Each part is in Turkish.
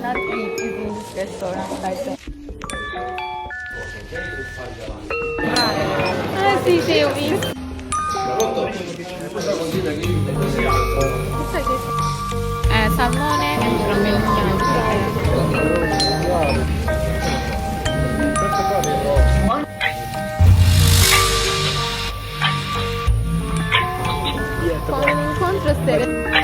cannot eat is in this restaurant. That's it. Ah, sì, sì, ho visto. Eh, salmone e ramen Con un incontro stere-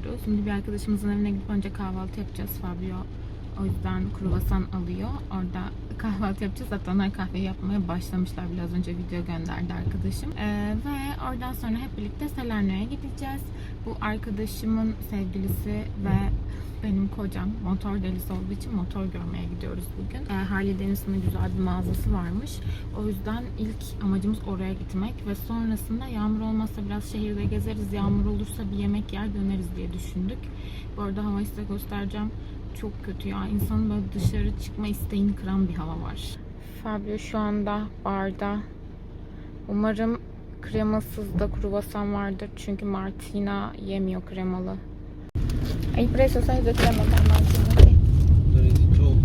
gidiyoruz. Şimdi bir arkadaşımızın evine gidip önce kahvaltı yapacağız Fabio. O yüzden kruvasan alıyor. Orada kahvaltı yapacağız. Hatta onlar kahve yapmaya başlamışlar. Biraz önce video gönderdi arkadaşım. E, ve oradan sonra hep birlikte Salerno'ya gideceğiz. Bu arkadaşımın sevgilisi ve benim kocam motor delisi olduğu için motor görmeye gidiyoruz bugün. E, Harley Davidson'ın güzel bir mağazası varmış. O yüzden ilk amacımız oraya gitmek ve sonrasında yağmur olmazsa biraz şehirde gezeriz. Yağmur olursa bir yemek yer döneriz diye düşündük. Bu arada havayı size göstereceğim. Çok kötü ya. İnsanın böyle dışarı çıkma isteğini kıran bir hava var. Fabio şu anda barda. Umarım kremasız da kruvasan vardır. Çünkü Martina yemiyor kremalı. Hai sai do aibă cremă, dar mai ținut. Doriți tu,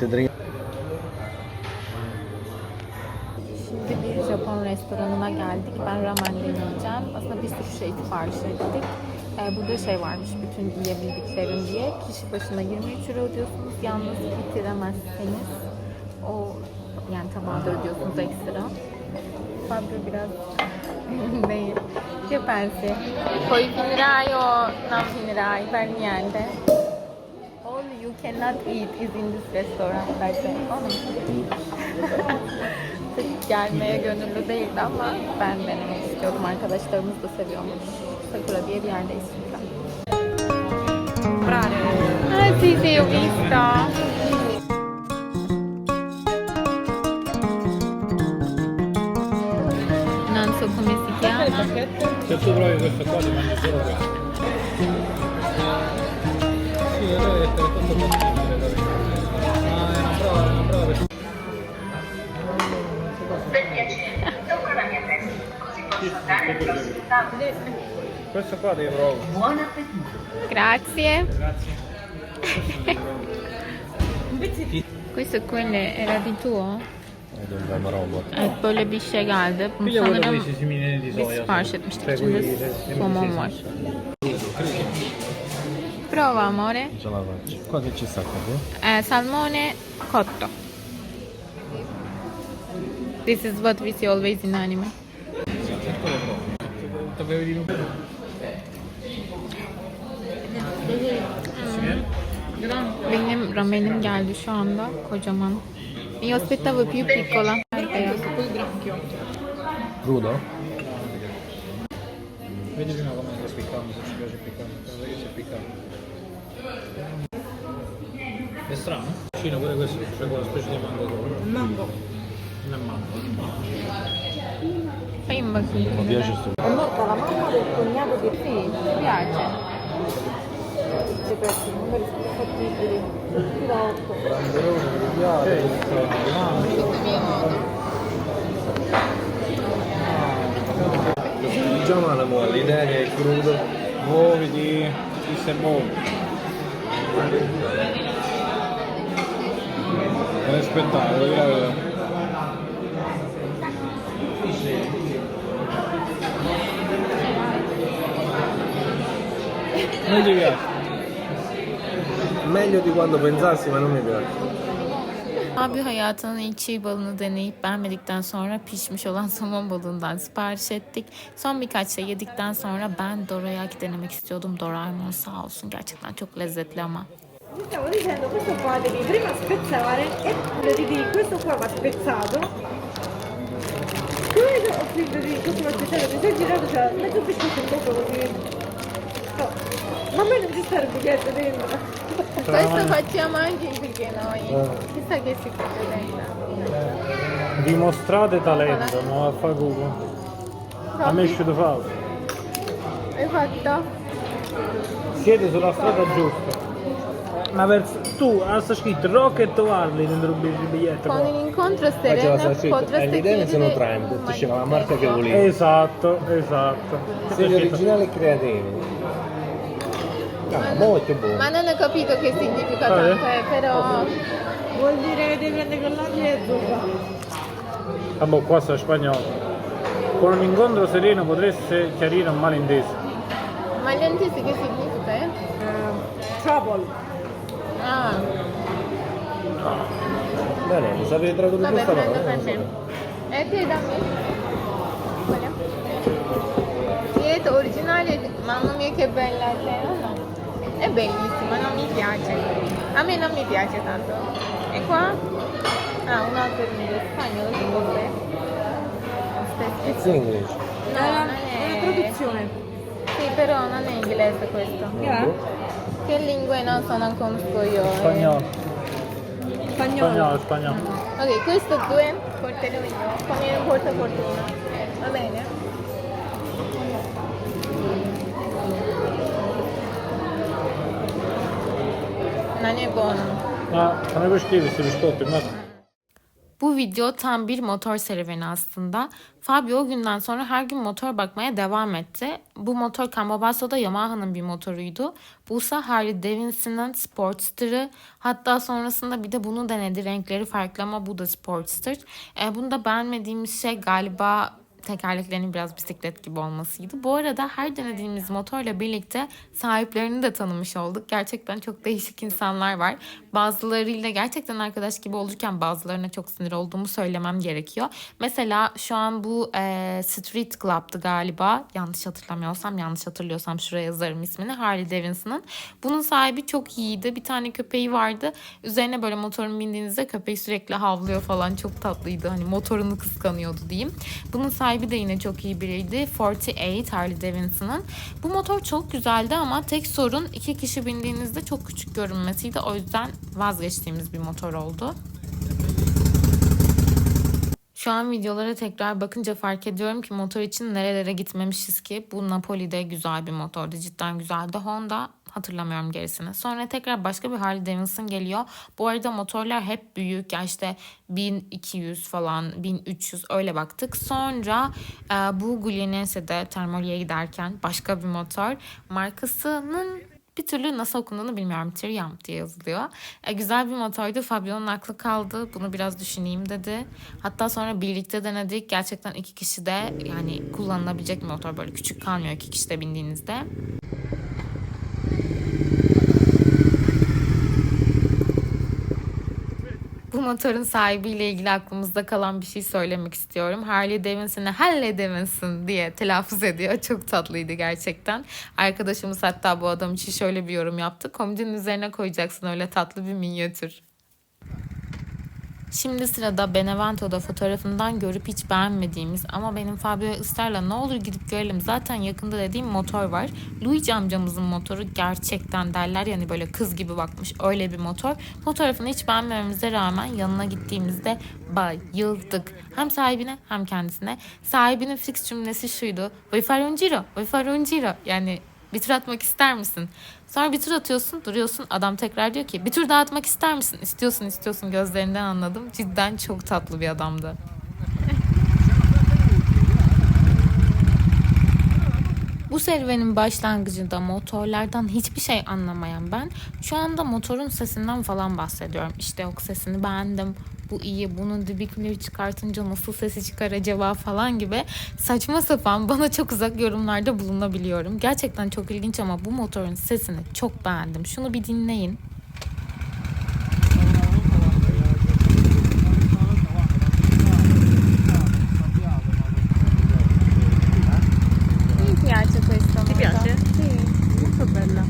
Trieste. Şimdi bir Japon restoranına geldik. Ben ramen deneyeceğim. Aslında bir sürü şey sipariş ettik. Ee, burada şey varmış bütün yiyebildiklerim diye. Kişi başına 23 euro ödüyorsunuz. Yalnız bitiremezseniz o yani tabağda ödüyorsunuz ekstra. Fabio biraz değil. Che pensi? Poi finirai o non finirai per niente? Cannot eat is in this restaurant. Pek gelmeye gönüllü değildi ama ben denemek istiyordum. Arkadaşlarımız da seviyormuş. Sakura diye bir yerdeyiz şimdi. Ah sì sì, ho visto. Non so come si chiama. Se tu provi questo qua ti mangio solo questo. Sì, deve essere tutto possibile. dove- Ma è una prova, è una prova per Per piacere, tocca la mia testa, così posso andare al prossimo tavolo. Questo qua devi provare. Buon appetito! Grazie. Grazie. Questo quello era di tuo? Dondurma robot. Evet böyle bir şey geldi. Bunu Piglia quello sanırım con i semini di biz soia. sipariş etmiştik. Cioè, İçinde quelli semini somon di var. Prova amore. Ce la faccio. Qua che ci sta qua? Eh, salmone cotto. This is what we see always in anime. Benim ramenim geldi şu anda kocaman. Io aspettavo più piccola. Crudo? Vedi prima come è piccante, se ci piace piccante, strano? Vicino pure questo, c'è quella specie di mango sopra. Mango. Non è mango. Sayın bakayım. Mi piace sto. È morta la mamma del cognato di Sì, mi piace. Ci persi, numeri fattibili. Pilotto. Branderone, mi piace. Già male mo, l'idea che è crudo. Muoviti, chi si muove. È un spettacolo, guarda. Non ti piace? Meglio di quanto pensassi, ma non mi piace. Abi hayatının ilk çiğ balını deneyip beğenmedikten sonra pişmiş olan somon balığından sipariş ettik. Son birkaç şey yedikten sonra ben dorayaki denemek istiyordum. Doraemon sağ olsun gerçekten çok lezzetli ama. Ti stavo dicendo, questo qua devi prima spezzare e vedi questo qua va spezzato. Quello ho qui vedi questo va spezzato, mi è girato, cioè mezzo biscotto in bocca così. No. Ma a me non ci sta il biglietto dentro. Questo facciamo anche perché noi. Chissà che si fa Dimostrate talento, non a fa culo. A me da fare. Hai fatto? Siete sulla strada giusta. Ma per, tu hai scritto Rocket o Harley dentro il biglietto? Con qua? un incontro Ma c'era sereno scritto, potreste e l'idea sono Triumph, diceva la marca che volevi. Esatto, esatto. Siete originali e creativi. Ah, molto buono. Ma non ho capito che significa Ah, eh? tanto, eh, però Vuol dire che devi prendere con l'aglio e zucca. Vabbè, qua sta spagnolo. Con un incontro sereno potreste chiarire un malinteso. maglientesi che significa? Eh? Eh, trouble. Ah, Bene, lo sapete tradurre vabbè, questa prendo parola? per me. E te dammi. Dieta originale, mamma mia che bella te, no? È bellissima, non mi piace. A me non mi piace tanto. E qua? Ah, un altro in spagnolo, cos'è? Aspetta. It's English. No, È non una è... traduzione. Sì, però non è inglese questo. È? Che lingue non so, non conosco io. eh. Spagnolo, Spagnolo. spagnolo, spagnolo. Ok, questo due porterò io. Come un portafortuna. Va bene? Non è buono. Ha, sana hoş geldin biscotti, ma Bu video tam bir motor serüveni aslında. Fabio o günden sonra her gün motor bakmaya devam etti. Bu motor Camobasso'da Yamaha'nın bir motoruydu. Bu ise Harley Davidson'ın Sportster'ı. Hatta sonrasında bir de bunu denedi. Renkleri farklı ama bu da Sportster. E, bunda beğenmediğimiz şey galiba tekerleklerinin biraz bisiklet gibi olmasıydı. Bu arada her denediğimiz motorla birlikte sahiplerini de tanımış olduk. Gerçekten çok değişik insanlar var. Bazılarıyla gerçekten arkadaş gibi olurken bazılarına çok sinir olduğumu söylemem gerekiyor. Mesela şu an bu e, Street Club'dı galiba. Yanlış hatırlamıyorsam, yanlış hatırlıyorsam şuraya yazarım ismini. Harley Davidson'ın. Bunun sahibi çok iyiydi. Bir tane köpeği vardı. Üzerine böyle motorun bindiğinizde köpeği sürekli havlıyor falan. Çok tatlıydı. Hani motorunu kıskanıyordu diyeyim. Bunun sahibi de yine çok iyi biriydi. 48 Harley Davidson'ın. Bu motor çok güzeldi ama tek sorun iki kişi bindiğinizde çok küçük görünmesiydi. O yüzden vazgeçtiğimiz bir motor oldu. Şu an videolara tekrar bakınca fark ediyorum ki motor için nerelere gitmemişiz ki. Bu Napoli'de güzel bir motordu. Cidden güzeldi. Honda hatırlamıyorum gerisini. Sonra tekrar başka bir Harley Davidson geliyor. Bu arada motorlar hep büyük. Ya işte 1200 falan 1300 öyle baktık. Sonra e, bu Guglielmine'de Termoli'ye giderken başka bir motor markasının bir türlü nasıl okunduğunu bilmiyorum. Triumph diye yazılıyor. E, güzel bir motordu. Fabio'nun aklı kaldı. Bunu biraz düşüneyim dedi. Hatta sonra birlikte denedik. Gerçekten iki kişi de yani kullanılabilecek bir motor. Böyle küçük kalmıyor iki kişi de bindiğinizde. Motorun sahibiyle ilgili aklımızda kalan bir şey söylemek istiyorum. Harley Davidson'ı Harley Davidson diye telaffuz ediyor. Çok tatlıydı gerçekten. Arkadaşımız hatta bu adam için şöyle bir yorum yaptı. Komodinin üzerine koyacaksın öyle tatlı bir minyatür. Şimdi sırada Benevento'da fotoğrafından görüp hiç beğenmediğimiz ama benim Fabio ısrarla ne olur gidip görelim zaten yakında dediğim motor var. Luigi amcamızın motoru gerçekten derler yani böyle kız gibi bakmış öyle bir motor. Fotoğrafını hiç beğenmememize rağmen yanına gittiğimizde bayıldık. Hem sahibine hem kendisine. Sahibinin fix cümlesi şuydu. Vuoi fare un giro? Vuoi fare un giro? Yani bir tur atmak ister misin? Sonra bir tur atıyorsun, duruyorsun. Adam tekrar diyor ki bir tur daha atmak ister misin? İstiyorsun, istiyorsun gözlerinden anladım. Cidden çok tatlı bir adamdı. Bu serüvenin başlangıcında motorlardan hiçbir şey anlamayan ben şu anda motorun sesinden falan bahsediyorum. İşte yok sesini beğendim, bu iyi, bunun dibikleri çıkartınca nasıl sesi çıkar acaba falan gibi saçma sapan bana çok uzak yorumlarda bulunabiliyorum. Gerçekten çok ilginç ama bu motorun sesini çok beğendim. Şunu bir dinleyin. Mi piace questa moto. Ti piace? Sì, molto bella.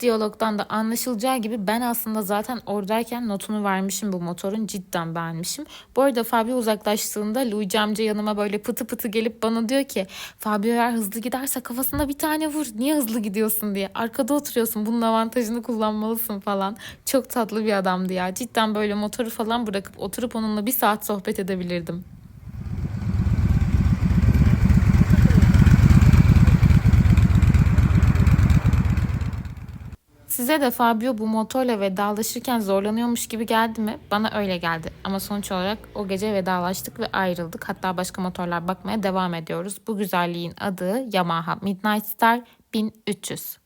Diyalogdan da anlaşılacağı gibi ben aslında zaten oradayken notunu vermişim bu motorun cidden beğenmişim. Bu arada Fabio uzaklaştığında Luigi amca yanıma böyle pıtı pıtı gelip bana diyor ki Fabio eğer hızlı giderse kafasına bir tane vur niye hızlı gidiyorsun diye. Arkada oturuyorsun bunun avantajını kullanmalısın falan. Çok tatlı bir adamdı ya cidden böyle motoru falan bırakıp oturup onunla bir saat sohbet edebilirdim. Size de Fabio bu motorla vedalaşırken zorlanıyormuş gibi geldi mi? Bana öyle geldi. Ama sonuç olarak o gece vedalaştık ve ayrıldık. Hatta başka motorlar bakmaya devam ediyoruz. Bu güzelliğin adı Yamaha Midnight Star 1300.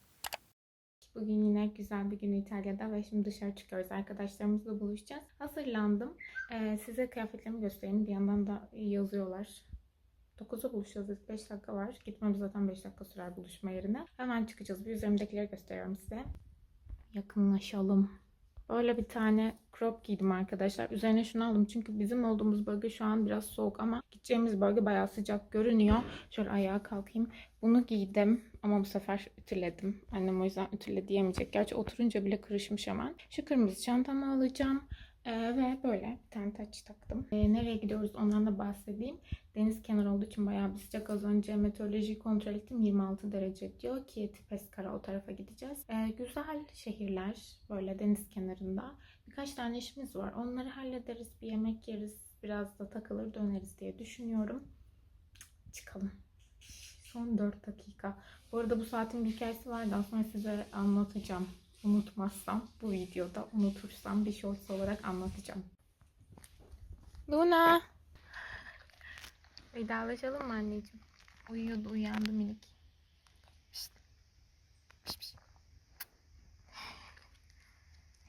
Bugün yine güzel bir gün İtalya'da ve şimdi dışarı çıkıyoruz. Arkadaşlarımızla buluşacağız. Hazırlandım. Ee, size kıyafetlerimi göstereyim. Bir yandan da yazıyorlar. 9'da buluşacağız. 5 dakika var. Gitmemiz zaten 5 dakika sürer buluşma yerine. Hemen çıkacağız. Bir üzerimdekileri gösteriyorum size. Yakınlaşalım. Böyle bir tane crop giydim arkadaşlar. Üzerine şunu aldım çünkü bizim olduğumuz bölge şu an biraz soğuk ama gideceğimiz bölge bayağı sıcak görünüyor. Şöyle ayağa kalkayım. Bunu giydim ama bu sefer ütüledim. Annem o yüzden ütüle diyemeyecek. Gerçi oturunca bile kırışmış hemen. Şu kırmızı çantamı alacağım. Ee, ve böyle bir tane taç taktım. Ee, nereye gidiyoruz ondan da bahsedeyim. Deniz kenarı olduğu için bayağı bir sıcak. Az önce meteoroloji kontrol ettim. 26 derece diyor ki Tipeskara o tarafa gideceğiz. Ee, güzel şehirler böyle deniz kenarında. Birkaç tane işimiz var. Onları hallederiz. Bir yemek yeriz. Biraz da takılır döneriz diye düşünüyorum. Çıkalım. Son 4 dakika. Bu arada bu saatin bir hikayesi var. Daha sonra size anlatacağım. Unutmazsam bu videoda unutursam bir shorts olarak anlatacağım. Luna. Vedalaşalım mı anneciğim? Uyuyordu uyandı minik. Pişt. Pişt, pişt.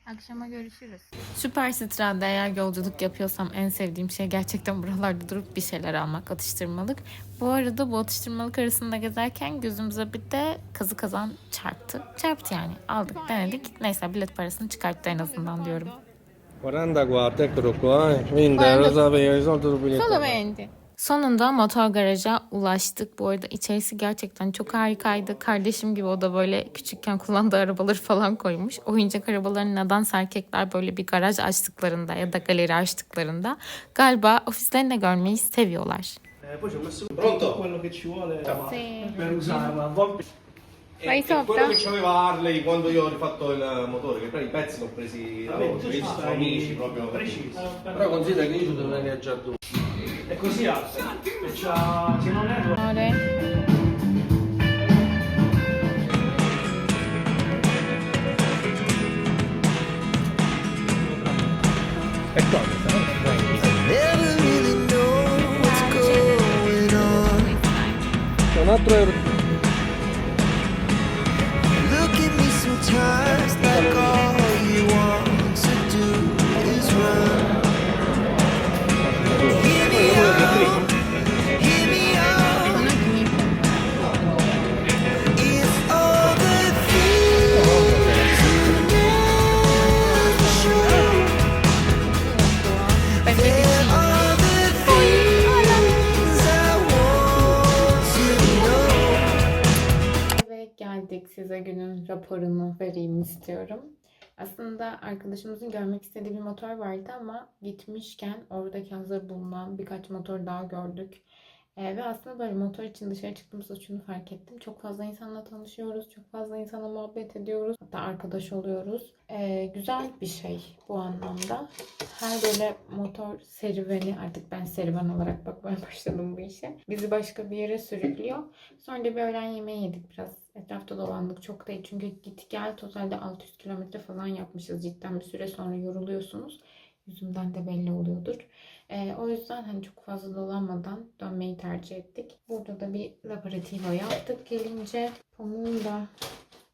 Akşama görüşürüz. Süper Strada eğer yolculuk yapıyorsam en sevdiğim şey gerçekten buralarda durup bir şeyler almak, atıştırmalık. Bu arada bu atıştırmalık arasında gezerken gözümüze bir de kazı kazan çarptı. Çarptı yani. Aldık, denedik. Neyse bilet parasını çıkarttı en azından diyorum. 44, eccolo qua, eh. Quindi Guarda. non sapevo, risolto il biglietto. Solamente. Sonunda motor garaja ulaştık. Bu arada içerisi gerçekten çok harikaydı. Kardeşim gibi o da böyle küçükken kullandığı arabaları falan koymuş. Oyuncak arabalarını nedense erkekler böyle bir garaj açtıklarında ya da galeri açtıklarında galiba ofislerinde görmeyi seviyorlar. Eh, Pronto? quello che ci vuole Sì. per usarla. A volte E- Fai e sopra? quello che c'aveva Harley quando io ho rifatto il motore, che poi i pezzi li ho presi da loro, amici proprio. preciso. Però considera che io ci dovrei viaggiare due. È così alta. E c'ha, se non erro, Öyle. E come? Never really know what's going on. Un altro euro. Geldik size günün raporunu vereyim istiyorum. Aslında arkadaşımızın görmek istediği bir motor vardı ama gitmişken oradaki hazır bulunan birkaç motor daha gördük. Ee, ve aslında böyle motor için dışarı çıktığımızda şunu fark ettim. Çok fazla insanla tanışıyoruz. Çok fazla insanla muhabbet ediyoruz. Hatta arkadaş oluyoruz. Ee, güzel bir şey bu anlamda. Her böyle motor serüveni artık ben serüven olarak bakmaya başladım bu işe. Bizi başka bir yere sürüklüyor. Sonra bir öğlen yemeği yedik biraz. Etrafta dolandık çok değil. Çünkü git gel totalde 600 kilometre falan yapmışız. Cidden bir süre sonra yoruluyorsunuz. Yüzümden de belli oluyordur. Ee, o yüzden hani çok fazla dolanmadan dönmeyi tercih ettik. Burada da bir laborativo yaptık gelince. Pamuğu da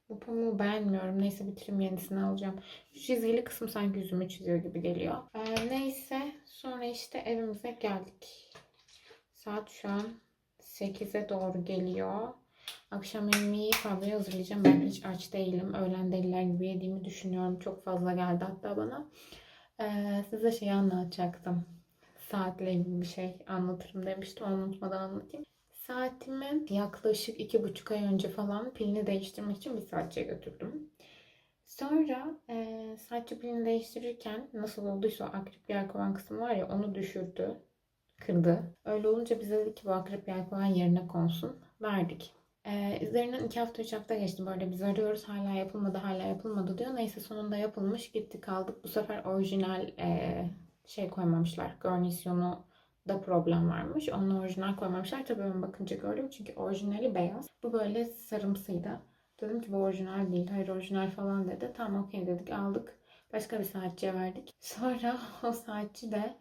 bu pamuğu beğenmiyorum. Neyse bitireyim yenisini alacağım. Şu çizgili kısım sanki yüzümü çiziyor gibi geliyor. Ee, neyse sonra işte evimize geldik. Saat şu an 8'e doğru geliyor. Akşam yemeği Fabri'ye hazırlayacağım. Ben hiç aç değilim. Öğlen deliler gibi yediğimi düşünüyorum. Çok fazla geldi hatta bana. Ee, size şey anlatacaktım. Saatle ilgili bir şey anlatırım demiştim. Onu unutmadan anlatayım. Saatimi yaklaşık iki buçuk ay önce falan pilini değiştirmek için bir saatçiye götürdüm. Sonra e, saatçi pilini değiştirirken nasıl olduysa akrep yelkovan kısmı var ya onu düşürdü. Kırdı. Öyle olunca bize dedi ki bu akrep yelkovan yerine konsun. Verdik. Ee, üzerinden iki hafta üç hafta geçti böyle biz arıyoruz hala yapılmadı hala yapılmadı diyor. Neyse sonunda yapılmış gittik aldık. Bu sefer orijinal e, şey koymamışlar. Garnisyonu da problem varmış. Onun orijinal koymamışlar. Tabii ben bakınca gördüm çünkü orijinali beyaz. Bu böyle sarımsıydı. Dedim ki bu orijinal değil. Hayır orijinal falan dedi. Tamam okey dedik aldık. Başka bir saatçiye verdik. Sonra o saatçi de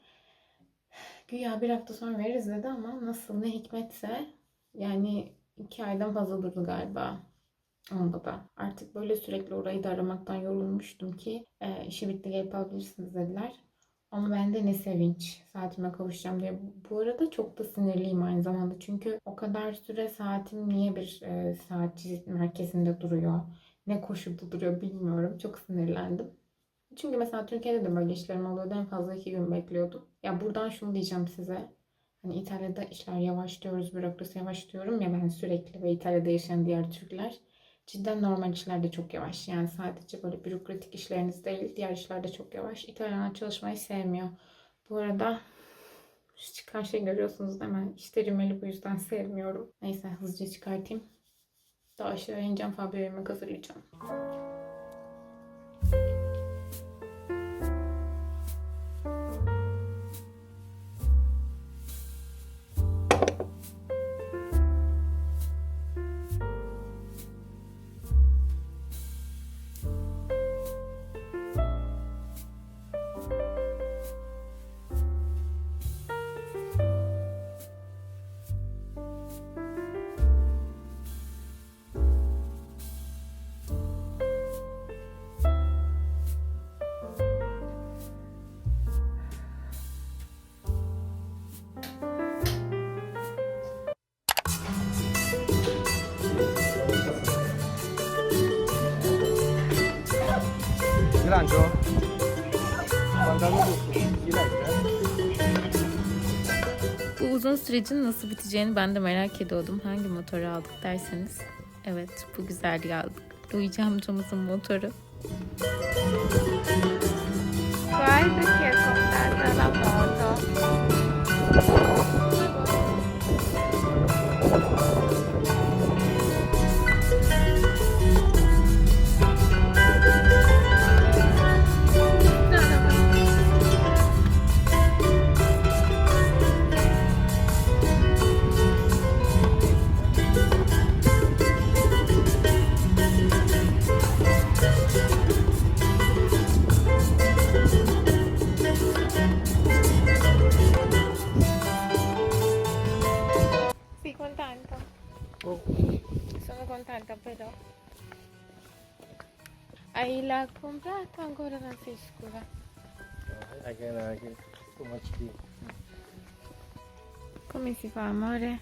güya bir hafta sonra veririz dedi ama nasıl ne hikmetse yani iki aydan fazla durdu galiba. Onda da. Artık böyle sürekli orayı da aramaktan yorulmuştum ki e, işi bitti gelip alabilirsiniz dediler. Ama ben de ne sevinç saatime kavuşacağım diye. Bu arada çok da sinirliyim aynı zamanda. Çünkü o kadar süre saatim niye bir e, saatçi merkezinde duruyor? Ne koşulda duruyor bilmiyorum. Çok sinirlendim. Çünkü mesela Türkiye'de de böyle işlerim oluyordu. En fazla iki gün bekliyordum. Ya buradan şunu diyeceğim size. Hani İtalya'da işler yavaş diyoruz, bürokrasi yavaş diyorum ya ben sürekli ve İtalya'da yaşayan diğer Türkler. Cidden normal işler de çok yavaş. Yani sadece böyle bürokratik işleriniz değil, diğer işler de çok yavaş. İtalyanlar çalışmayı sevmiyor. Bu arada şu çıkan şey görüyorsunuz değil mi? İşte rimeli bu yüzden sevmiyorum. Neyse hızlıca çıkartayım. Daha aşağı ineceğim, Fabio yemek hazırlayacağım. Uzun sürecin nasıl biteceğini ben de merak ediyordum. Hangi motoru aldık derseniz. Evet bu güzelliği aldık. Luigi amcamızın motoru. Guarda che è contata la foto. Much tea. Come si fa amore?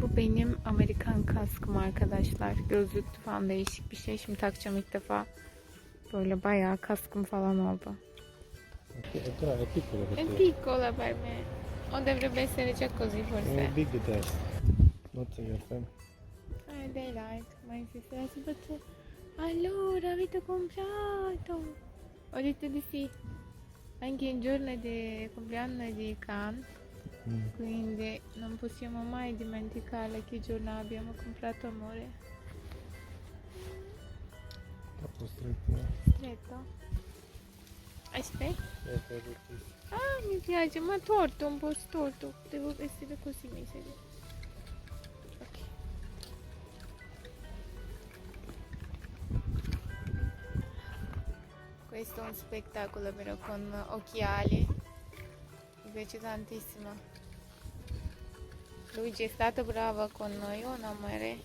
Bu benim Amerikan kaskım arkadaşlar. Gözlüklü falan değişik bir şey. Şimdi takacağım ilk defa. Böyle bayağı kaskım falan oldu. È piccola per me. O dovrebbe essere già così forse. un big test. Not your family. Eh, daylight. Ma si says but Allora, avete comprato? Ho detto di sì. Anche il giorno del compleanno di Khan. Quindi non possiamo mai dimenticare che giorno abbiamo comprato amore. Troppo stretto. Stretto. Aspetta. Tutti. Ah, mi piace, ma torto, un po' storto. Devo essere così, mi sedo. Questo è un spettacolo però con occhiali. Mi piace tantissimo. Luigi è stato bravo con noi, un amore.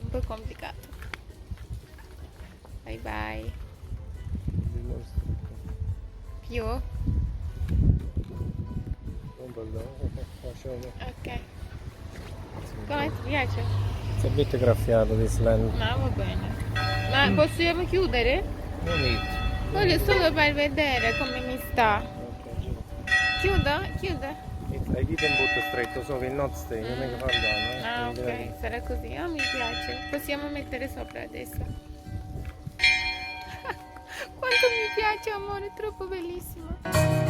Un po' complicato. Bye bye. Più? Ok. Come ti piace? Sabete graffiato di slang. No, va bene. Ma possiamo chiudere? Non inizio. Voglio solo per vedere come mi sta. Chiudo? Chiudo? Hai dito un botto stretto, so che il not stay, non è che fa danno. eh. Ah, ok, sarà così. Ah, mi piace. Possiamo mettere sopra adesso. Quanto mi piace, amore, è troppo bellissimo.